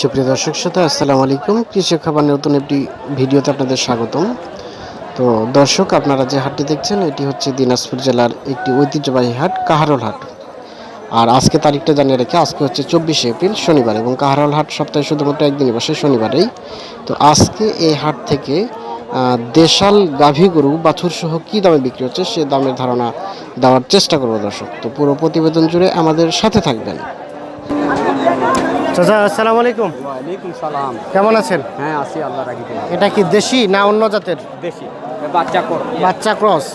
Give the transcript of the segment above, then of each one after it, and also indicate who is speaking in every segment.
Speaker 1: সুপ্রিয় দর্শক শ্রোতা, আসসালামু আলাইকুম। কৃষি খাবার নতুন একটি ভিডিওতে আপনাদের স্বাগতম। তো দর্শক, আপনারা যে হাটটি দেখছেন, এটি হচ্ছে দিনাজপুর জেলার একটি ঐতিহ্যবাহী হাট, কাহারল হাট। আর আজকে তারিখটা জানিয়ে রেখে, আজকে হচ্ছে চব্বিশে এপ্রিল, শনিবার। এবং কাহারল হাট সপ্তাহে শুধুমাত্র একদিনই বসে, শনিবারেই। তো আজকে এই হাট থেকে দেশাল, গাভী গরু, বাছুর সহ কী দামে বিক্রি হচ্ছে, সে দামের ধারণা দেওয়ার চেষ্টা করব দর্শক। তো পুরো প্রতিবেদন জুড়ে আমাদের সাথে থাকবেন। চাচা আসসালামু আলাইকুম।
Speaker 2: ওয়ালাইকুম সালাম।
Speaker 1: কেমন আছেন?
Speaker 2: হ্যাঁ আসি আল্লাহ রাখিতে
Speaker 1: এটা কি দেশি না অন্য জাতের?
Speaker 2: দেশি। বাচ্চা কর
Speaker 1: বাচ্চা ক্রস।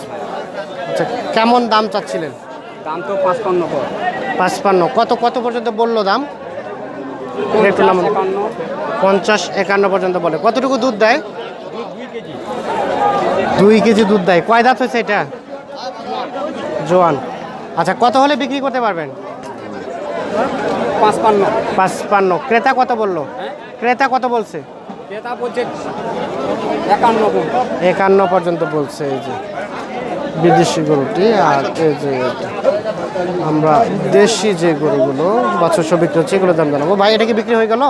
Speaker 1: আচ্ছা কেমন দাম চাচ্ছিলেন?
Speaker 2: দাম তো পাঁচপান্ন
Speaker 1: পাঁচপান্ন। কত কত পর্যন্ত বলল দাম? একটু নাম
Speaker 2: পঞ্চাশ, একান্ন।
Speaker 1: পঞ্চাশ একান্ন পর্যন্ত বলে। কতটুকু দুধ দেয়? দুই কেজি দুধ দেয়। কয় দাঁত হয়েছে এটা? জোয়ান। আচ্ছা কত হলে বিক্রি করতে পারবেন?
Speaker 2: পাঁচপান্ন।
Speaker 1: পাঁচপান্ন। ক্রেতা কত বলল? ক্রেতা কত বলছে?
Speaker 2: ক্রেতা বলছে একান্ন
Speaker 1: একান্ন পর্যন্ত বলছে এই যে বিদেশি গরুটি আর এই যে আমরা দেশি যে গরুগুলো বাছর সব বিক্রি হচ্ছে এগুলো দাম জানাব। ভাই এটা কি বিক্রি হয়ে গেল?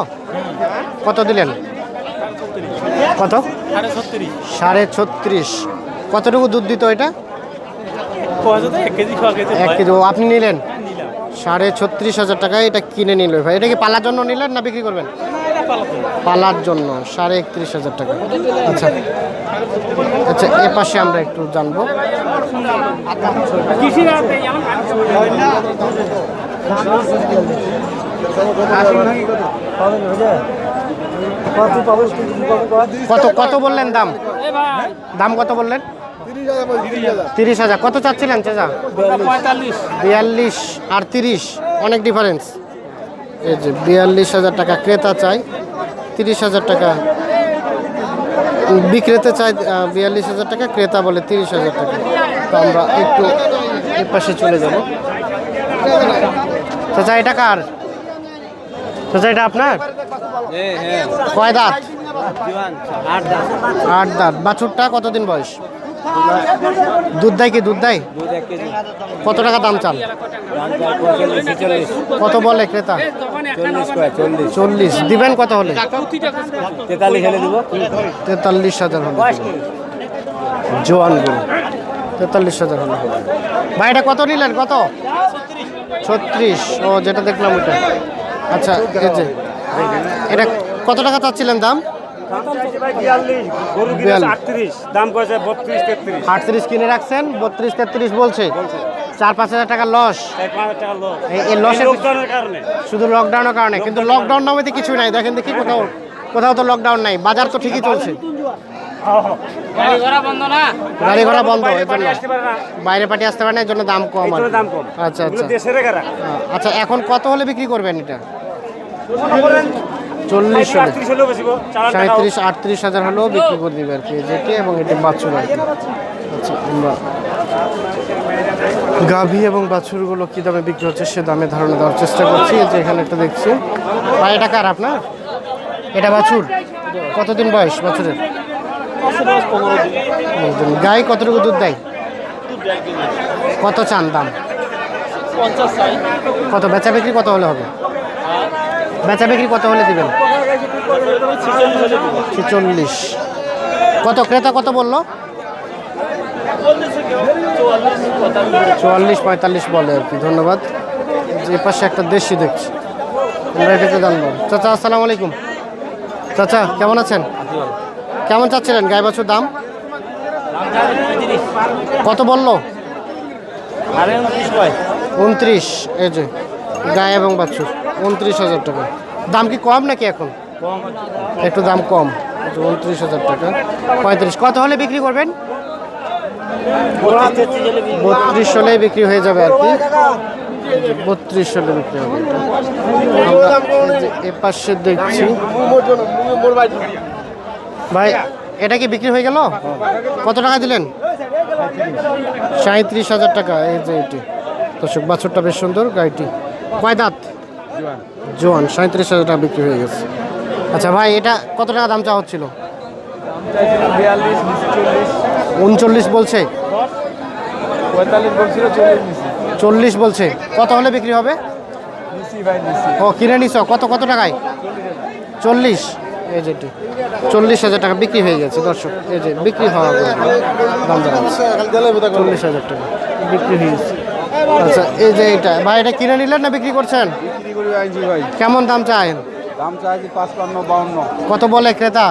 Speaker 1: কত দিলেন? কত?
Speaker 2: সাড়ে ছত্রিশ।
Speaker 1: কতটুকু দুধ দিত এটা?
Speaker 2: এক কেজি
Speaker 1: আপনি নিলেন? সাড়ে ছত্রিশ হাজার টাকায় এটা কিনে নিল ভাই। এটা কি পালার জন্য নিলেন না বিক্রি করবেন? পালার জন্য, সাড়ে একত্রিশ হাজার টাকা। আচ্ছা। আচ্ছা এ পাশে আমরা একটু জানব। কত কত বললেন দাম? দাম কত বললেন? তিরিশ হাজার। কত চাচ্ছিলেন
Speaker 2: পঁয়তাল্লিশ
Speaker 1: বিয়াল্লিশ আর তিরিশ অনেক ডিফারেন্স এই যে বিয়াল্লিশ হাজার টাকা ক্রেতা চাই তিরিশ হাজার টাকা বিক্রেতা চাই বিয়াল্লিশ হাজার টাকা ক্রেতা বলে তিরিশ হাজার টাকা। তো আমরা একটু এ পাশে চলে যাব। চাচা এটা কার? চাচা এটা আপনার?
Speaker 2: হ্যাঁ হ্যাঁ।
Speaker 1: কয় দাঁত।
Speaker 2: আট
Speaker 1: দাঁত। বাছুরটা কতদিন বয়স? দুধ দেয় কি দুধ দেয়? কত টাকা দাম চান?
Speaker 2: ছেচল্লিশ
Speaker 1: কত বলে ক্রেতা?
Speaker 2: চল্লিশ।
Speaker 1: দিবেন কত হলে?
Speaker 2: তেতাল্লিশ
Speaker 1: হাজার হলে জোয়ান গরু তেতাল্লিশ হাজার হলে ভাই এটা কত নিলেন? কত? ছত্রিশ। ও যেটা দেখলাম ওটা আচ্ছা এটা কত টাকা চাচ্ছিলেন দাম।
Speaker 3: আটত্রিশ
Speaker 1: কিনে রাখছেন বত্রিশ তেত্রিশ বলছে। চার পাঁচ হাজার টাকা লস এই- লসের শুধু লকডাউনের কারণে কিন্তু লকডাউন নামে তো কিছুই নাই। দেখেন দেখি কোথাও কোথাও তো লকডাউন নাই। বাজার তো ঠিকই চলছে। গাড়ি ঘোড়া বন্ধ
Speaker 3: বাইরে
Speaker 1: পাটি আসতে পারে না। এর জন্য দাম কম
Speaker 3: এই জন্য দাম কম।
Speaker 1: আচ্ছা আচ্ছা। আচ্ছা এখন কত হলে বিক্রি করবেন এটা? চল্লিশ সাঁত্রিশ আটত্রিশ হাজার হলেও বিক্রি করে দিবে আর কি যেটি এবং এটি বাছুর আর কি। আচ্ছা আমরা গাভী এবং বাছুরগুলো কী দামে বিক্রি হচ্ছে সে দামে ধারণা দেওয়ার চেষ্টা করছি যে এখানে একটা দেখছি। ভাই এটা কার আপনার? এটা বাছুর? কতদিন বয়স বাছুরের? গাই কতটুকু দুধ দেয়? কত চান দাম? কত বেচা বিক্রি কত হলে হবে? বেচা বিক্রি কত হলে দেবেন? ছেচল্লিশ। কত ক্রেতা কত বলল? চুয়াল্লিশ পঁয়তাল্লিশ বলে আর কি ধন্যবাদ। যে পাশে একটা দেশি দেখছি। আমরা এটাকে জানব। চাচা আসসালামু আলাইকুম। চাচা কেমন আছেন? কেমন চাচ্ছিলেন? গায়ে বছর দাম? কত বলল? উনত্রিশ এই যে গায়ে এবং বাছুর। উনত্রিশ হাজার টাকা। দাম কি কম নাকি এখন? একটু দাম কম। উনত্রিশ হাজার টাকা। পঁয়ত্রিশ, কত হলে বিক্রি করবেন? বত্রিশ হলে বিক্রি হয়ে যাবে আর কি। বত্রিশ হলে বিক্রি হবে। এ পাশে দেখছি। ভাই, এটা কি বিক্রি হয়ে গেল? কত টাকা দিলেন? সাঁত্রিশ হাজার টাকা, এই যে এটি। দর্শক, বাছুরটা বেশ সুন্দর, গাড়িটি। কয় দাঁত? জোয়ান। সাঁত্রিশ হাজার টাকা বিক্রি হয়ে গেছে। আচ্ছা ভাই এটা কত টাকা দাম চাওয়া হচ্ছিল? উনচল্লিশ। বলছে?
Speaker 3: চল্লিশ
Speaker 1: বলছে। কত হলে বিক্রি হবে? ও কিনে নিছ। কত কত টাকায়? চল্লিশ। এই যেটি চল্লিশ হাজার টাকা বিক্রি হয়ে গেছে দর্শক। এই যে বিক্রি হওয়া দাম চল্লিশ হাজার টাকা বিক্রি হয়ে গেছে। আচ্ছা এই যে এটা। ভাই এটা কিনে নিলেন না বিক্রি করছেন?
Speaker 2: করি আইছি ভাই।
Speaker 1: কেমন দাম চায়
Speaker 2: দাম চাইছি পাঁচপান্ন বাউন্ন।
Speaker 1: কত বলে ক্রেতা?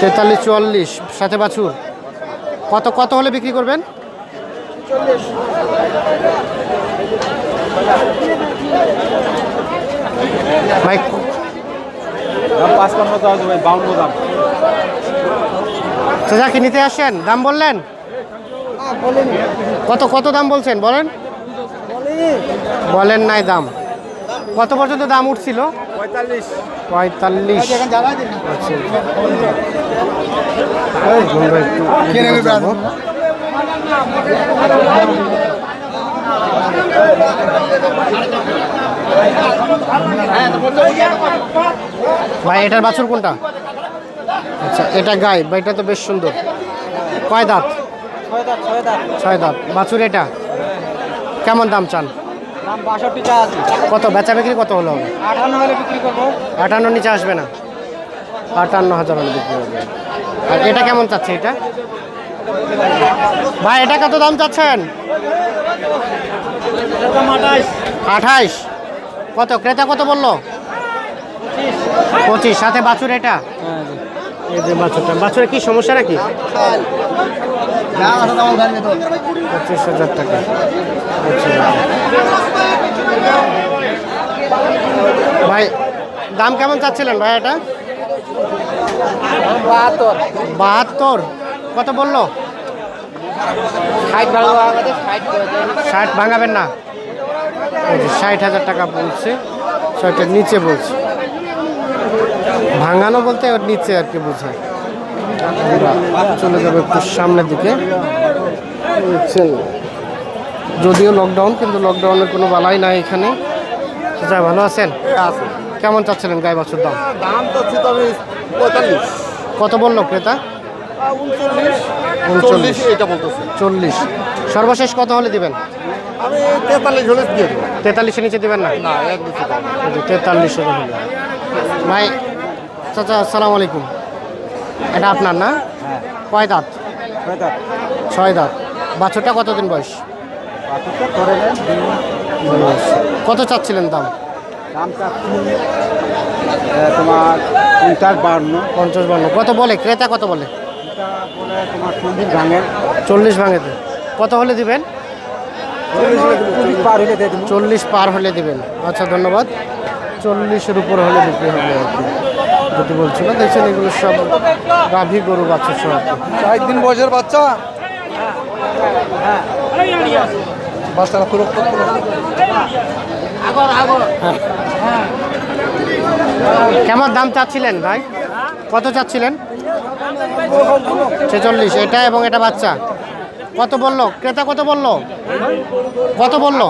Speaker 1: তেতাল্লিশ চুয়াল্লিশ। সাথে বাছুর? কত কত হলে বিক্রি করবেন? ভাই
Speaker 2: দাম পাঁচপান্ন চাইছি ভাই বাউন্ন দাম।
Speaker 1: চাচা কি নিতে আসছেন দাম বললেন? কত কত দাম বলছেন? বলেন। বলেন নাই দাম। কত পর্যন্ত দাম উঠছিল?
Speaker 2: পঁয়তাল্লিশ।
Speaker 1: পঁয়তাল্লিশ। আচ্ছা। যাব। ভাই এটার বাছুর কোনটা? আচ্ছা এটা গাই বা এটা তো বেশ সুন্দর। কয় দাঁত
Speaker 2: ছয় দাঁত। ছয় দাঁত।
Speaker 1: বাছুর এটা? কেমন দাম চান? কত বেচা বিক্রি কত হলো? হবে
Speaker 2: আঠান্ন হলে বিক্রি করব।
Speaker 1: আটান্ন নিচে আসবে না? আটান্ন হাজার হলে বিক্রি হবে। আর এটা কেমন চাচ্ছে এটা? ভাই এটা কত দাম চাচ্ছেন? আঠাইশ কত? ক্রেতা কত বলল? পঁচিশ। সাথে বাছুর এটা? এই যে বাছুরটা বাছুরের কি সমস্যা নাকি? পঁচিশ হাজার টাকা। আচ্ছা। ভাই দাম কেমন চাচ্ছিলেন ভাই এটা?
Speaker 2: বাহাত্তর।
Speaker 1: বাহাত্তর। কত বলল?
Speaker 2: ষাট
Speaker 1: ভাঙাবেন না। ষাট হাজার টাকা বলছে ষাটের নিচে বলছে। ভাঙানো বলতে ওর নিচে আর কি বোঝায়। আমরা চলে যাব একটু সামনের দিকে। যদিও লকডাউন কিন্তু লকডাউনের কোনো বালাই নাই এখানে। যা ভালো আছেন? কেমন চাচ্ছিলেন গায়ে বছর দাম?
Speaker 2: দাম চাচ্ছি তো পঁয়তাল্লিশ।
Speaker 1: কত বলল ক্রেতা?
Speaker 2: উনচল্লিশ।
Speaker 1: উনচল্লিশ।
Speaker 2: এটা বলতেছে।
Speaker 1: চল্লিশ। সর্বশেষ কত হলে দিবেন?
Speaker 2: আমি তেতাল্লিশ হলে দিয়ে দেবো।
Speaker 1: তেতাল্লিশের নিচে দিবেন না?
Speaker 2: না
Speaker 1: তেতাল্লিশ হলে ভাই চাচা আসসালামু আলাইকুম। এটা আপনার না?
Speaker 2: হ্যাঁ।
Speaker 1: কয় দাঁত?
Speaker 2: ছয় দাঁত।
Speaker 1: বাছুরটা কতদিন বয়স। কত চাচ্ছিলেন দাম?
Speaker 2: তোমার পঞ্চাশ বান্ন।
Speaker 1: পঞ্চাশ বান্ন। কত বলে? ক্রেতা কত বলে?
Speaker 2: তোমার চল্লিশ ভাঙেন
Speaker 1: চল্লিশ ভাঙেতে কত হলে দিবেন?
Speaker 2: চল্লিশ পার হলে দিয়ে
Speaker 1: চল্লিশ পার হলে দিবেন। আচ্ছা ধন্যবাদ। চল্লিশের উপর হলে বিক্রি হবে আর কি। যেটি বলছিল দেখছেন এগুলো সব গাভী গরু বাচ্চা সব কি।
Speaker 2: দিন বয়সের বাচ্চা? বাচ্চারা পুরো
Speaker 1: কেমন দাম চাচ্ছিলেন ভাই? কত চাচ্ছিলেন? ছেচল্লিশ এটা এবং এটা বাচ্চা? কত বলল? ক্রেতা কত বলল? কত বলল?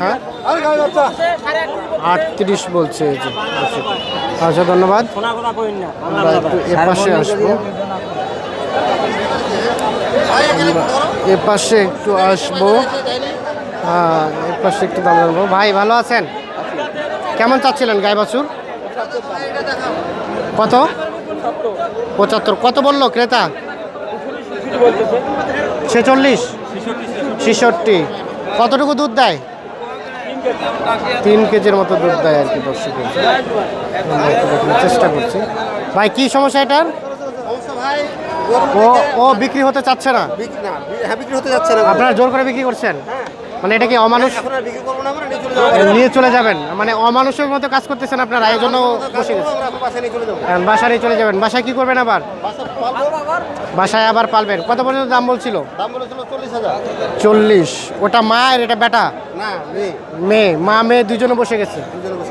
Speaker 1: হ্যাঁ? আটত্রিশ বলছে আচ্ছা ধন্যবাদ। এ পাশে একটু আসব। হ্যাঁ এ পাশে একটু দাম জানব ভাই, ভালো আছেন? কেমন চাচ্ছিলেন গায়ে বাছুর কত? পঁচাত্তর। কত বলল ক্রেতা? ছেচল্লিশ। ছেষট্টি। কতটুকু দুধ দেয়? তিন কেজির মতো দুধ দেয় আর কি দর্শকের চেষ্টা করছি। ভাই কি সমস্যা এটার? ও ও বিক্রি হতে চাচ্ছে না?
Speaker 2: হ্যাঁ বিক্রি হতে চাচ্ছে না
Speaker 1: আপনারা জোর করে বিক্রি করছেন? মানে এটা কি অমানুষ?
Speaker 2: এখন আর বিক্রি করব না আমরা নিয়ে চলে
Speaker 1: যাবেন? মানে অমানুষের মতো কাজ করতেছেন আপনারা এই জন্য বসে গেছে।
Speaker 2: বাসায় নিয়ে চলে
Speaker 1: যাবেন। বাসায় কি করবেন আবার? বাসায় আবার পালবেন। কত পর্যন্ত দাম বলছিল?
Speaker 2: চল্লিশ
Speaker 1: ওটা মা আর এটা বেটা? মেয়ে। মা মেয়ে দুজনে বসে গেছে।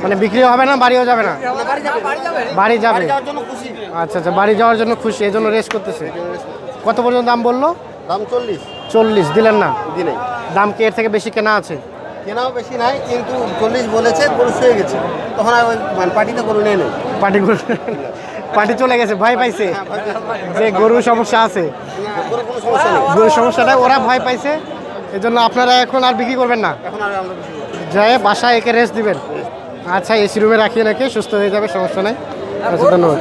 Speaker 1: মানে বিক্রিও হবে না বাড়িও যাবে না?
Speaker 2: বাড়ি যাবে।
Speaker 1: বাড়ি যাবে।
Speaker 2: যাওয়ার জন্য খুশি।
Speaker 1: আচ্ছা আচ্ছা বাড়ি যাওয়ার জন্য খুশি এই জন্য রেস্ট করতেছে। কত পর্যন্ত দাম বলল?
Speaker 2: দাম চল্লিশ।
Speaker 1: চল্লিশ দিলেন না?
Speaker 2: দিনে
Speaker 1: দাম কি এর থেকে বেশি কেনা আছে?
Speaker 2: কেনাও বেশি নাই কিন্তু চল্লিশ বলেছে গরু শুয়ে গেছে। তখন আর ওই মানে পার্টিতে গরু নিয়ে নেই।
Speaker 1: পার্টি করে- পার্টি চলে গেছে ভয় পাইছে? যে গরু সমস্যা আছে।
Speaker 2: গরুর কোনো সমস্যা নেই।
Speaker 1: গরু সমস্যাটা ওরা ভয় পাইছে। এই জন্য আপনারা এখন আর বিক্রি করবেন না?
Speaker 2: এখন আর আমরা বেশি
Speaker 1: যায় বাসায় একে রেস্ট দিবেন। আচ্ছা এসি রুমে রাখিয়ে নাকি সুস্থ হয়ে যাবে সমস্যা নাই। আচ্ছা ধন্যবাদ।